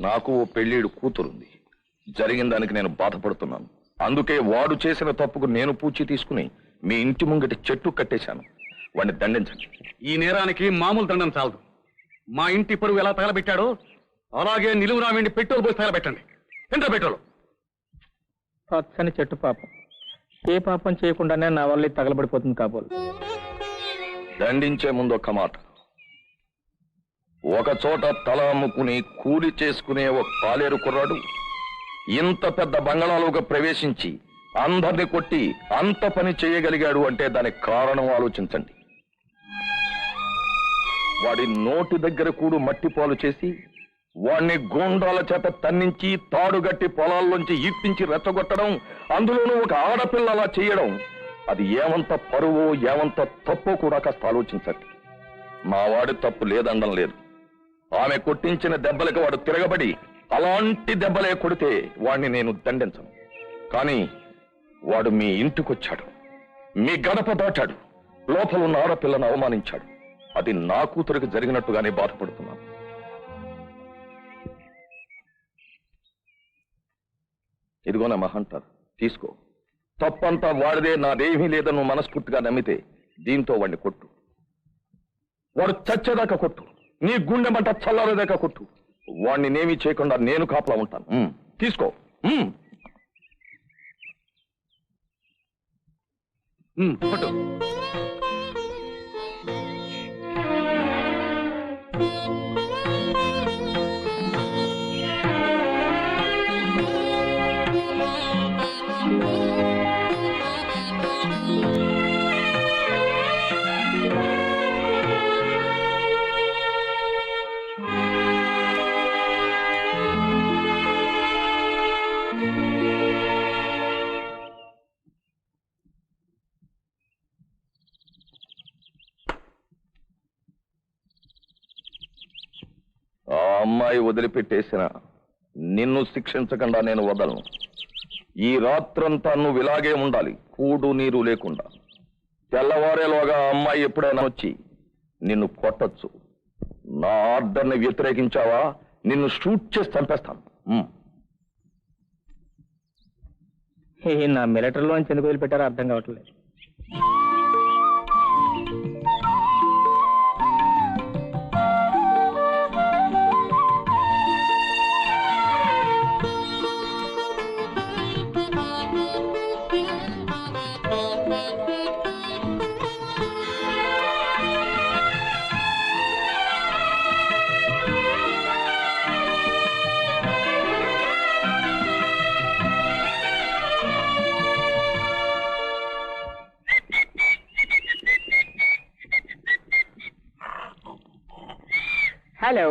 నాకు ఓ పెళ్ళిడు కూతురుంది. జరిగిన దానికి నేను బాధపడుతున్నాను. అందుకే వాడు చేసిన తప్పుకు నేను పూచి తీసుకుని మీ ఇంటి ముంగటి చెట్టు కట్టేశాను. వాడిని దండించండి. ఈ నేరానికి మామూలు దండం చాలదు. మా ఇంటి పరువు ఎలా తగలబెట్టాడో అలాగే నిలువునా వెండి పెట్రోల్ పోసి తగలబెట్టండి. ఎంత పెట్రోల్? పచ్చని చెట్టు పాపం. ఏ పాపం చేయకుండానే నా వల్ల తగలబడిపోతుంది కాబోలు. దండించే ముందు ఒక్క మాట. ఒక చోట తల అమ్ముకుని కూలి చేసుకునే ఒక పాలేరు కుర్రాడు ఇంత పెద్ద బంగళాలోకి ప్రవేశించి అందరిని కొట్టి అంత పని చేయగలిగాడు అంటే దానికి కారణం ఆలోచించండి. వాడి నోటి దగ్గర కూడు మట్టి పాలు చేసి వాణ్ణి గోండాల చేత తన్నించి తాడుగట్టి పొలాల్లోంచి ఇప్పించి రెచ్చగొట్టడం అందులోనూ ఒక ఆడపిల్ల అలా చేయడం అది ఏమంత పరువో ఏమంత తప్పో కూడా కాస్త ఆలోచించండి. మావాడి తప్పు లేదండం లేదు. ఆమె కొట్టించిన దెబ్బలకి వాడు తిరగబడి అలాంటి దెబ్బలే కొడితే వాణ్ణి నేను దండించను. కానీ వాడు మీ ఇంటికొచ్చాడు. మీ గడప దాటాడు. లోపలున్న ఆడపిల్లను అవమానించాడు. అది నా కూతురికి జరిగినట్టుగానే బాధపడుతున్నాను. ఇదిగోనా మహంటారు తీసుకో. తప్పంతా వాడిదే నాదేమీ లేదని మనస్ఫూర్తిగా నమ్మితే దీంతో వాడిని కొట్టు. వాడు చచ్చేదాకా కొట్టు. నీ గుండె మంట చల్లారేదాకా కొట్టు. వాడిని నేమీ చేయకుండా నేను కాపలా ఉంటాను. తీసుకో. ఉమ్. అమ్మాయి వదిలిపెట్టేసిన నిన్ను శిక్షించకుండా నేను వదలను. ఈ రాత్రంతా నువ్వు ఇలాగే ఉండాలి కూడు నీరు లేకుండా. తెల్లవారేలోగా అమ్మాయి ఎప్పుడైనా వచ్చి నిన్ను కొట్టచ్చు. నా ఆర్డర్ని వ్యతిరేకించావా? నిన్ను షూట్ చేసి చంపేస్తాను. నా మిలిటరీలోంచి ఎందుకు వదిలిపెట్టారో అర్థం కావట్లేదు. హలో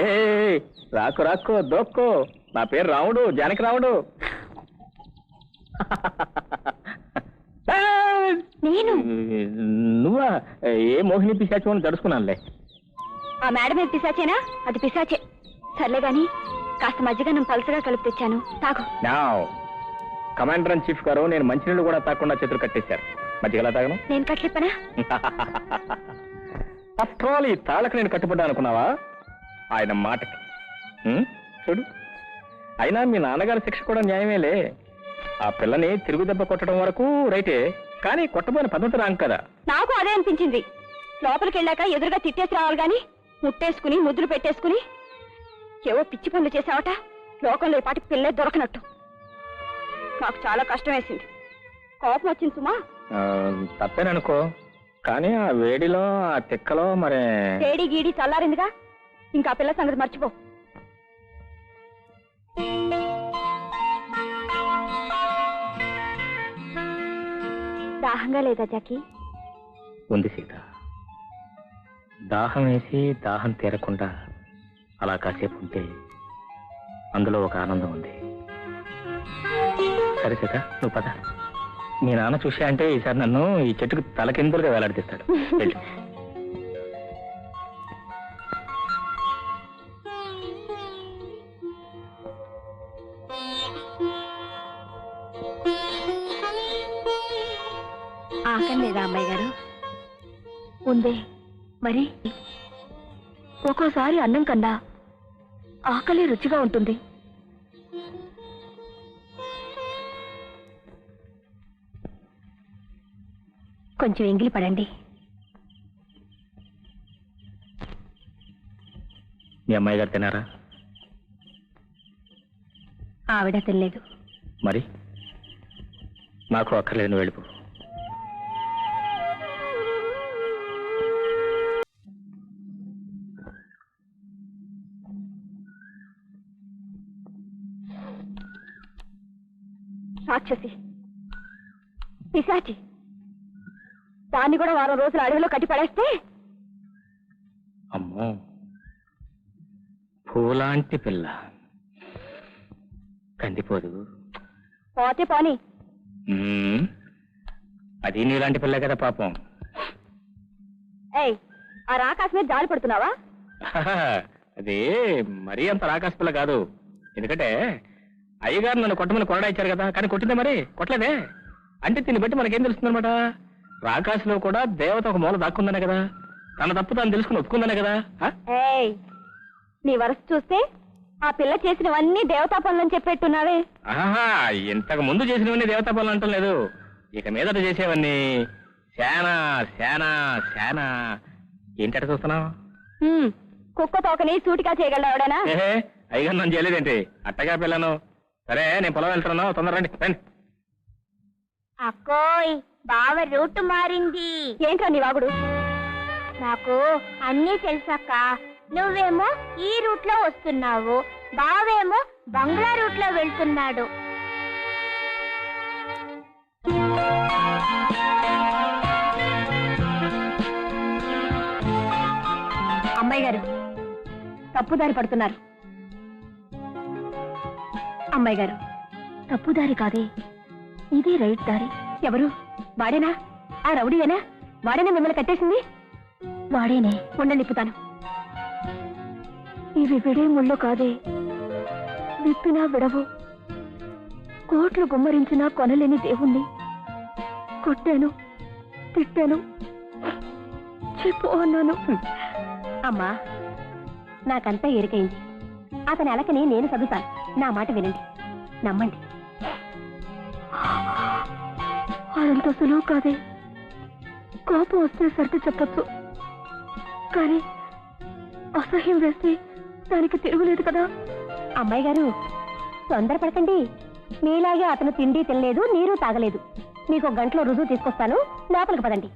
ఏ రాకు రాకు దోక్కో. నా పేరు రాముడు జానకి రాముడు. నేను? నువ్వా? ఏ మోహిని పిశాచం అని జరుచుకున్నానులే ఆ మేడం మీద పిశాచేనా? అది పిశాచే. సర్లే గాని కాస్త మజ్జిగన్నం పలసగా కలిపి తెచ్చాను. తాగు. నా కమాండర్ ఇన్ చీఫ్ గారు నేను మంచినీళ్ళు కూడా తాకుండా చేతులు కట్టేశారు. మధ్యగలా తాగను? నేను కట్లిప్పనా ఆఫ్టర్ ఆల్ ఈ తాళకు నేను కట్టుబడ్డా అనుకున్నావా? ఆయన మాటకి. ఉం? చూడు. అయినా మీ నాన్నగారి శిక్ష కూడా న్యాయమేలే. ఆ పిల్లని తిరుగు దెబ్బ కొట్టడం వరకు రైటే. కానీ కొట్టబోయిన పద్ధతి రాంగ్ కదా. నాకు అదే అనిపించింది. లోపలికి వెళ్ళాక ఎదురుగా తిట్టేసి రావాలి గాని ముట్టేసుకుని ముద్దులు పెట్టేసుకుని ఏవో పిచ్చి పనులు చేసావట. లోకంలో ఈ పాటి పిల్లే దొరకనట్టు. నాకు చాలా కష్టం వేసింది కోపం వచ్చింది సుమా. ఆ, తప్పేననుకో. కానీ ఆ వేడిలో ఆ తిక్కలో మరి తేడి గీడి చల్లారిందిగా? ఇంకా పిల్ల సంగతి మర్చిపో. దాహంగా లేదా జాకి? ఉంది సీత. దాహం వేసి దాహం తీరకుండా అలా కాసేపు ఉంటే అందులో ఒక ఆనందం ఉంది. సరే సీత నువ్వు పద. మీ నాన్న చూసా అంటే ఈసారి నన్ను ఈ చెట్టుకు తలకిందులుగా వేలాడిస్తాడు వెళ్ళు. ఆకలి లేదా అమ్మాయి గారు. ఉందే మరి? ఒక్కోసారి అన్నం కన్నా ఆకలి రుచిగా ఉంటుంది. కొంచెం ఎంగిలి పడండి. మీ అమ్మాయి గారు తినారా ఆవిడ తినలేదు. మరి? నాకు అక్కర్లేదు వెళ్ళిపో. రాక్షసి. పిశాచి. దాన్ని కూడా వారం రోజులు అడవిలో కట్టి పడేస్తే? అమ్మో. పూలాంటి పిల్ల. కందిపోదు. పోతే పోని. మ్మ్. అది నీలాంటి పిల్ల కదా పాపం. ఏయ్ ఆ రాకాశ మీద జాలి పడుతున్నావా? అది మరీ అంత రాకాశ పిల్ల కాదు. ఎందుకంటే అయ్యగారు నన్ను కొట్టమని కొరడా ఇచ్చారు కదా కానీ కొట్టిందే మరి? కొట్టలేదే? అంటే దీన్ని బట్టి మనకేం తెలుస్తుందన్నమాట? రాకాశలో కూడా దేవత ఒక మూల దాక్కుందనే కదా. తన తప్పు తాను తెలుసుకుని ఒప్పుకుందనే కదా? ఏయ్ నీ వరస చూస్తే ఆ పిల్ల చేసినవన్నీ దేవతా పనులని చెప్పేట్టున్నావే. ఆహా ఇంతకు ముందు చేసినవన్నీ దేవతా పనులు అంటం లేదు. ఇక మీదట చేసేవన్నీ శానా శానా శానా. ఏంటట చూస్తున్నావు? హ్మ్, కుక్క తోకని సూటిగా చేయగలడు ఎవడైనా? ఏహే అయ్యగారు నన్ను చేయలేదేంటి? అట్టగా పిల్లను. సరే నేను పొలం వెళ్తున్నాను. తొందర రండి రండి. అక్కోయ్ బావ రూట్ మారింది. ఏంట్రా నీ వాగుడు? నాకు అన్నీ తెలుసక్క. నువ్వేమో ఈ రూట్లో వస్తున్నావు బావేమో బంగ్లా రూట్లో వెళ్తున్నాడు. అమ్మాయి గారు తప్పుదారి పడుతున్నారు. అమ్మాయి గారు తప్పుదారి కాదే ఇదే రైట్ దారి. ఎవరు? వాడేనా? ఆ రౌడీయేనా? వాడేనా మిమ్మల్ని కట్టేసింది? వాడేనే ఉండండి నిప్పుతాను. ఇవి విడే ముళ్ళు కాదే. విప్పినా విడవు. కోట్లు గుమ్మరించినా కొనలేని దేవుణ్ణి. కొట్టాను తిట్టాను చెప్పు అన్నాను. అమ్మా నాకంతా ఎరికైంది అతని అలకని నేను చదువుతాను. నా మాట వినండి. నమ్మండి. అదంత సులువు కాదే. కోపం వస్తే సర్ది చెప్పొచ్చు. కానీ అసహ్యం వేస్తే దానికి తిరుగులేదు కదా. అమ్మాయి గారు తొందరపడకండి. మీలాగే అతను తిండి తినలేదు నీరు తాగలేదు. మీకు ఒక గంటలో రుజువు తీసుకొస్తాను. లోపలికి పదండి.